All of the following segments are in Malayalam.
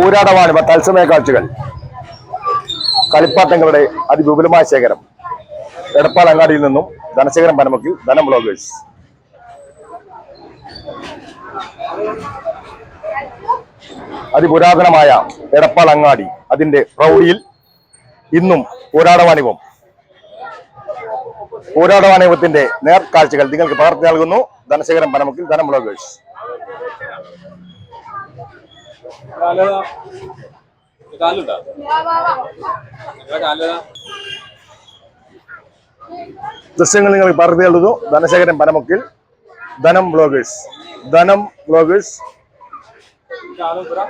ഊരാടവാണിമ തത്സമയ കാഴ്ചകൾ. കളിപ്പാട്ടങ്ങളുടെ അതിവിപുലമായ ശേഖരം. എടപ്പാൾ അങ്ങാടിയിൽ നിന്നും ധനശേഖരം പനമക്കിൽ ധനം ബ്ലോഗേഴ്സ് അതിപുരാതനമായ എടപ്പാൾ അങ്ങാടി അതിന്റെ പ്രൗഢിയിൽ ഇന്നും ഊരാടവാണിമം ഊരാടവാണിമത്തിന്റെ നേർക്കാഴ്ചകൾ നിങ്ങൾക്ക് പകർത്തി നൽകുന്നു. ധനശേഖരം പനമുക്കിൽ ധനം ബ്ലോഗേഴ്സ് ദൃശ്യങ്ങൾ നിങ്ങൾക്ക് പകർത്തി നൽകുന്നു. ധനശേഖരൻ പനമുക്കിൽ ധനം ബ്ലോഗേഴ്സ്. ധനം ബ്ലോഗേഴ്സ്. Thank പുറ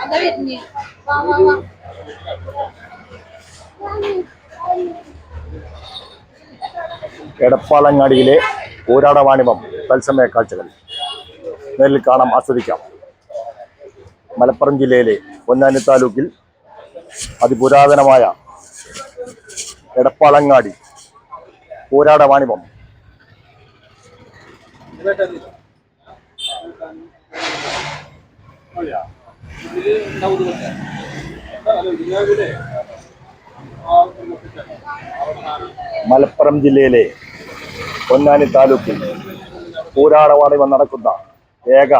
അതാ വരുന്നേ വാ വാ വാ എടപ്പാളങ്ങാടിയിലെ ഊരാടവാണിമം തത്സമയ കാഴ്ചകൾ. നേരിൽ കാണാം ആസ്വദിക്കാം. മലപ്പുറം ജില്ലയിലെ പൊന്നാനി താലൂക്കിൽ അതിപുരാതനമായ എടപ്പാളങ്ങാടി ഊരാടവാണിമം മലപ്പുറം ജില്ലയിലെ പൊന്നാനി താലൂക്കിൽ പോരാടവാണിപം നടക്കുന്ന ഏക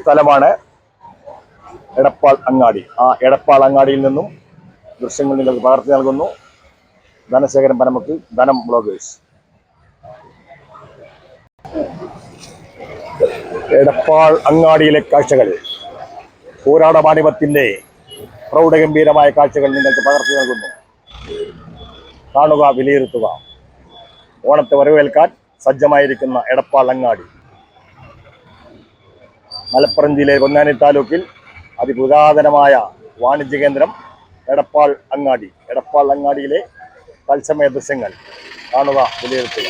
സ്ഥലമാണ് എടപ്പാൾ അങ്ങാടി. ആ എടപ്പാൾ അങ്ങാടിയിൽ നിന്നും ദൃശ്യങ്ങൾ നിങ്ങൾക്ക് പകർത്തി നൽകുന്നു. ധനശേഖരൻ പനമക്ക് ധനം ബ്ലോഗേഴ്സ്. എടപ്പാൾ അങ്ങാടിയിലെ കാഴ്ചകൾ പോരാടമാണിമത്തിന്റെ പ്രൗഢഗംഭീരമായ കാഴ്ചകൾ നിങ്ങൾക്ക് പകർത്തി നൽകുന്നു. കാണുക വിലയിരുത്തുക. ഓണത്തെ വരവേൽക്കാൻ സജ്ജമായിരിക്കുന്ന എടപ്പാളങ്ങാടി മലപ്പുറം ജില്ലയിലെ പൊന്നാനി താലൂക്കിൽ അതിപുരാതനമായ വാണിജ്യ കേന്ദ്രം എടപ്പാൾ അങ്ങാടി. എടപ്പാൾ അങ്ങാടിയിലെ തത്സമയ ദൃശ്യങ്ങൾ കാണുക വിലയിരുത്തുക.